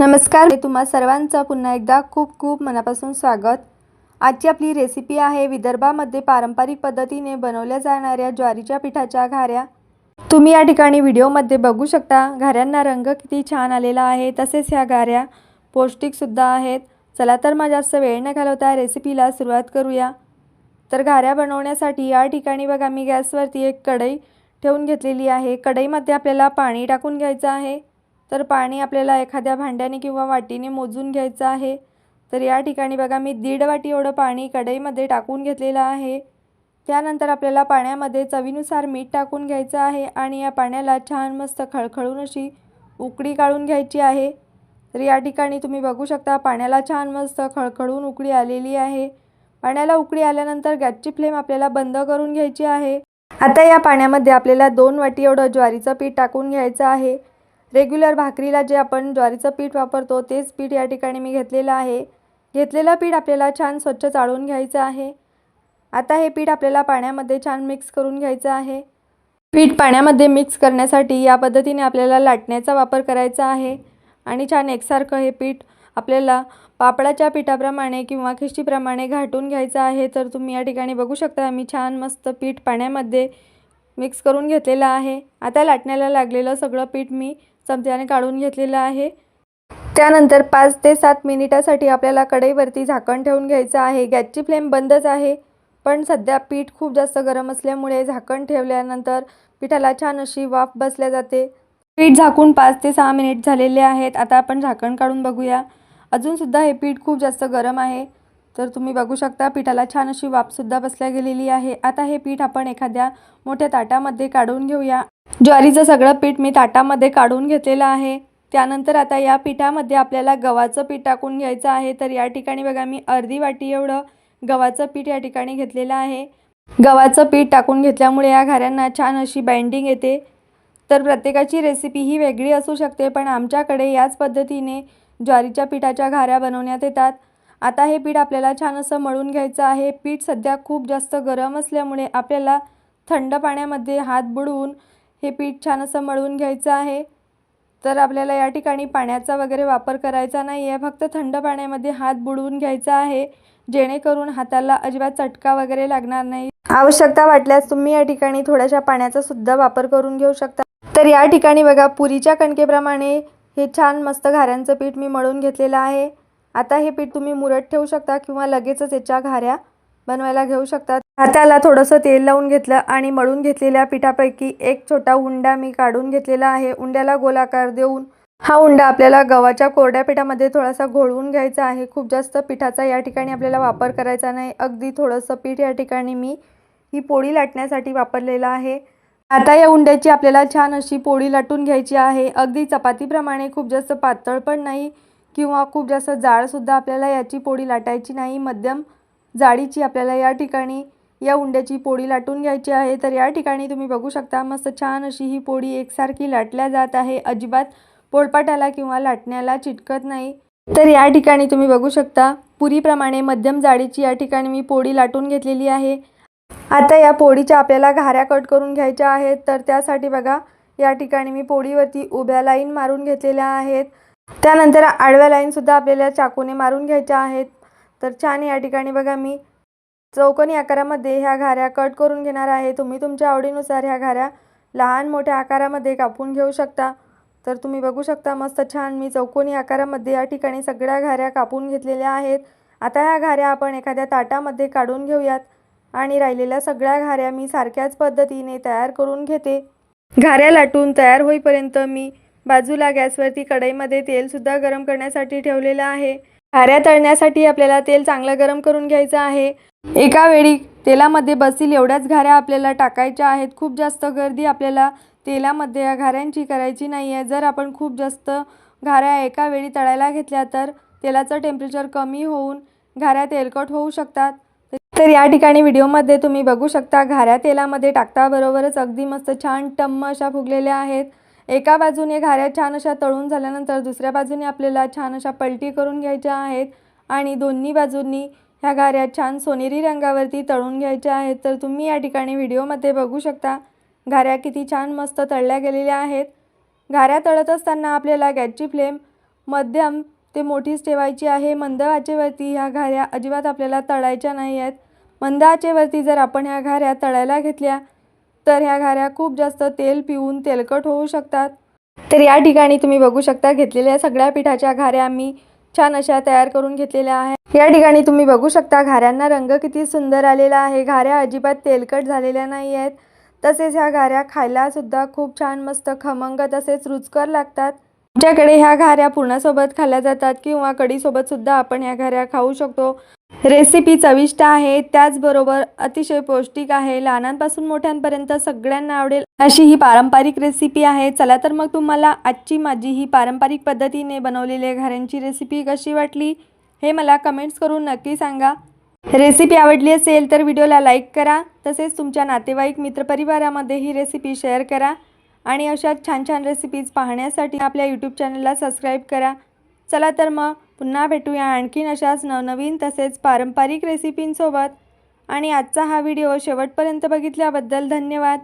नमस्कार तुम्हा सर्वांचं पुन्हा एकदा खूप खूप मनापासून स्वागत. आजची आपली रेसिपी आहे विदर्भामध्ये पारंपरिक पद्धतीने बनवल्या जाणाऱ्या ज्वारीच्या पिठाच्या घाऱ्या. तुम्ही या ठिकाणी व्हिडिओमध्ये बघू शकता घाऱ्यांना रंग किती छान आलेला आहे तसेच ह्या घाऱ्या पौष्टिकसुद्धा आहेत. चला तर मग जास्त वेळ न घालवता रेसिपीला सुरुवात करूया. तर घाऱ्या बनवण्यासाठी या ठिकाणी बघा मी गॅसवरती एक कढई ठेवून घेतलेली आहे. कढईमध्ये आपल्याला पाणी टाकून घ्यायचं आहे. तर पाणी आपल्याला एखाद्या भांड्याने किंवा वाटीने मोजून घ्यायचं आहे. तर या ठिकाणी बघा मी दीड वाटी एवढं पाणी कढईमध्ये टाकून घेतलेलं आहे. त्यानंतर आपल्याला पाण्यामध्ये चवीनुसार मीठ टाकून घ्यायचं आहे आणि या पाण्याला छान मस्त खळखळून अशी उकळी काढून घ्यायची आहे. तर या ठिकाणी तुम्ही बघू शकता पाण्याला छान मस्त खळखळून उकळी आलेली आहे. पाण्याला उकळी आल्यानंतर गॅसची फ्लेम आपल्याला बंद करून घ्यायची आहे. आता या पाण्यामध्ये आपल्याला दोन वाटी एवढं ज्वारीचं पीठ टाकून घ्यायचं आहे. रेग्युलर भाकरीला जे आपण ज्वारीचं पीठ वापरतो तेच पीठ या ठिकाणी मी घेतलेलं आहे. घेतलेलं पीठ आपल्याला छान स्वच्छ चाळून घ्यायचं आहे. आता हे पीठ आपल्याला पाण्यामध्ये छान मिक्स करून घ्यायचं आहे. पीठ पाण्यामध्ये मिक्स करण्यासाठी या पद्धतीने आपल्याला लाटण्याचा वापर करायचा आहे. आणि छान एकसारखं हे पीठ आपल्याला पापडाच्या पिठाप्रमाणे किंवा खिशीप्रमाणे घाटून घ्यायचं आहे. तर तुम्ही या ठिकाणी बघू शकता मी छान मस्त पीठ पाण्यामध्ये मिक्स करून घेतलेलं आहे. आता लाटण्याला लागलेलं सगळं पीठ मी चमच्याने काढून घेतलेलं आहे. त्यानंतर पाच ते सात मिनिटासाठी आपल्याला कढईवरती झाकण ठेवून घ्यायचं आहे. गॅसची फ्लेम बंदच आहे. पण सध्या पीठ खूप जास्त गरम असल्यामुळे झाकण ठेवल्यानंतर पिठाला छान अशी वाफ बसल्या जाते. पीठ झाकून पाच ते सहा मिनिट झालेले आहेत. आता आपण झाकण काढून बघूया. अजूनसुद्धा हे पीठ खूप जास्त गरम आहे. तर तुम्ही बघू शकता पिठाला छान अशी वाफसुद्धा बसल्या गेलेली आहे. आता हे पीठ आपण एखाद्या मोठ्या ताटामध्ये काढून घेऊया. ज्वारीचं सगळं पीठ मी ताटामध्ये काढून घेतलेलं आहे. त्यानंतर आता या पिठामध्ये आपल्याला गव्हाचं पीठ टाकून घ्यायचं आहे. तर या ठिकाणी बघा मी अर्धी वाटी एवढं गव्हाचं पीठ या ठिकाणी घेतलेलं आहे. गव्हाचं पीठ टाकून घेतल्यामुळे या घाऱ्यांना छान अशी बाइंडिंग येते. तर प्रत्येकाची रेसिपी ही वेगळी असू शकते पण आमच्याकडे याच पद्धतीने ज्वारीच्या पिठाच्या घाऱ्या बनवण्यात येतात. आता हे पीठ आपल्याला छान असं मळून घ्यायचं आहे. पीठ सध्या खूप जास्त गरम असल्यामुळे आपल्याला थंड पाण्यामध्ये हात बुडवून हे पीठ छान असं मळून घ्यायचं आहे. तर आपल्याला या ठिकाणी पाण्याचा वगैरे वापर करायचा नाही आहे. फक्त थंड पाण्यामध्ये हात बुडवून घ्यायचा आहे. जेणेकरून हाताला अजिबात चटका वगैरे लागणार नाही. आवश्यकता वाटल्यास तुम्ही या ठिकाणी थोड्याशा पाण्याचा सुद्धा वापर करून घेऊ शकता. तर या ठिकाणी बघा पुरीच्या कणकेप्रमाणे हे छान मस्त घाऱ्यांचं पीठ मी मळून घेतलेलं आहे. आता हे पीठ तुम्ही मुरत ठेवू शकता किंवा लगेचच याच्या घाऱ्या बनवायला घेऊ शकता. हाताला थोडंसं तेल लावून घेतलं आणि मळून घेतलेल्या पिठापैकी एक छोटा उंडा मी काढून घेतलेला आहे. उंड्याला गोलाकार देऊन हा उंडा आपल्याला गव्हाच्या कोरड्या पिठामध्ये थोडासा घोळवून घ्यायचा आहे. खूप जास्त पिठाचा या ठिकाणी आपल्याला वापर करायचा नाही. अगदी थोडंसं पीठ या ठिकाणी मी ही पोळी लाटण्यासाठी वापरलेलं आहे. आता या उंड्याची आपल्याला छान अशी पोळी लाटून घ्यायची आहे. अगदी चपातीप्रमाणे खूप जास्त पातळ पण नाही किंवा खूप जास्त जाडसुद्धा आपल्याला याची पोळी लाटायची नाही. मध्यम जाडीची आपल्याला या ठिकाणी या उंड्याची पोळी लाटून घ्यायची आहे. तर या ठिकाणी तुम्ही बघू शकता मस्त छान अशी ही पोळी एकसारखी लाटल्या जात आहे. अजिबात पोळपाटाला किंवा लाटण्याला चिटकत नाही. तर या ठिकाणी तुम्ही बघू शकता पुरीप्रमाणे मध्यम जाडीची या ठिकाणी मी पोळी लाटून घेतलेली आहे. आता या पोळीच्या आपल्याला घाऱ्या कट करून घ्यायच्या आहेत. तर त्यासाठी बघा या ठिकाणी मी पोळीवरती उभ्या लाईन मारून घेतलेल्या आहेत. त्यानंतर आडव्या लाईनसुद्धा आपल्याला चाकूने मारून घ्यायच्या आहेत. तर छान या ठिकाणी बघा मी चौकोनी आकारामध्ये ह्या घाऱ्या कट करून घेणार आहे. तुम्ही तुमच्या आवडीनुसार ह्या घाऱ्या लहान मोठ्या आकारामध्ये कापून घेऊ शकता. तर तुम्ही बघू शकता मस्त छान मी चौकोनी आकारामध्ये या ठिकाणी सगळ्या घाऱ्या कापून घेतलेल्या आहेत. आता ह्या घाऱ्या आपण एखाद्या ताटामध्ये काढून घेऊयात आणि राहिलेल्या सगळ्या घाऱ्या मी सारख्याच पद्धतीने तयार करून घेते. घाऱ्या लाटून तयार होईपर्यंत मी बाजूला गॅसवरती कढईमध्ये तेलसुद्धा गरम करण्यासाठी ठेवलेलं आहे. घाऱ्या तळण्यासाठी आपल्याला तेल चांगलं गरम करून घ्यायचं आहे. एका वेळी तेलामध्ये बसील एवढ्याच घाऱ्या आपल्याला टाकायच्या आहेत. खूप जास्त गर्दी आपल्याला तेलामध्ये या घाऱ्यांची करायची नाही आहे जर आपण खूप जास्त घाऱ्या एका वेळी तळायला घेतल्या तर तेलाचं टेम्परेचर कमी होऊन घाऱ्या तेलकट होऊ शकतात. तर या ठिकाणी व्हिडिओमध्ये तुम्ही बघू शकता घाऱ्या तेलामध्ये टाकताबरोबरच अगदी मस्त छान टम्म अशा फुगलेल्या आहेत. एका बाजूने घाऱ्या छान अशा तळून झाल्यानंतर दुसऱ्या बाजूने आपल्याला छान अशा पलटी करून घ्यायच्या आहेत. आणि दोन्ही बाजूंनी ह्या गाऱ्या छान सोनेरी रंगावरती तळून घ्यायच्या आहेत. तर तुम्ही या ठिकाणी व्हिडिओमध्ये बघू शकता घाऱ्या किती छान मस्त तळल्या गेलेल्या आहेत. घाऱ्या तळत असताना आपल्याला गॅसची फ्लेम मध्यम ते मोठीच ठेवायची आहे. मंद आचेवरती ह्या घाऱ्या अजिबात आपल्याला तळायच्या नाही आहेत. मंद आचेवरती जर आपण ह्या घाऱ्या तळायला घेतल्या तर ह्या घाऱ्या खूप जास्त तेल पिऊन तेलकट होऊ शकतात. तर या ठिकाणी तुम्ही बघू शकता घेतलेल्या सगळ्या पिठाच्या घाऱ्या मी छान अशा तयार करून घेतलेल्या आहे या ठिकाणी तुम्ही बघू शकता घाऱ्यांना रंग किती सुंदर आलेला आहे. घाऱ्या अजिबात तेलकट झालेल्या नाही आहेत. तसेच ह्या घाऱ्या खायला सुद्धा खूप छान मस्त खमंग तसेच रुचकर लागतात. आमच्याकडे ह्या घाऱ्या पुरणासोबत खाल्ल्या जातात किंवा कढीसोबत सुद्धा आपण ह्या घाऱ्या खाऊ शकतो. रेसिपी चविष्ट आहे. त्याचबरोबर अतिशय पौष्टिक आहे. लहानांपासून मोठ्यांपर्यंत सगळ्यांना आवडेल अशी ही पारंपरिक रेसिपी आहे. चला तर मग तुम्हाला आजची माझी ही पारंपरिक पद्धतीने बनवलेल्या घाऱ्यांची रेसिपी कशी वाटली हे मला कमेंट्स करून नक्की सांगा. रेसिपी आवडली असेल तर व्हिडिओला लाईक करा. तसेच तुमच्या नातेवाईक मित्रपरिवारामध्ये ही रेसिपी शेअर करा. आणि अशा छान छान रेसिपीज पाहण्यासाठी आपल्या यूट्यूब चॅनलला सबस्क्राईब करा. चला तर मग पुन्हा भेटूया आणखीन अशाच नवनवीन तसेच पारंपरिक रेसिपींसोबत आणि आजचा हा व्हिडिओ शेवटपर्यंत बघितल्याबद्दल धन्यवाद.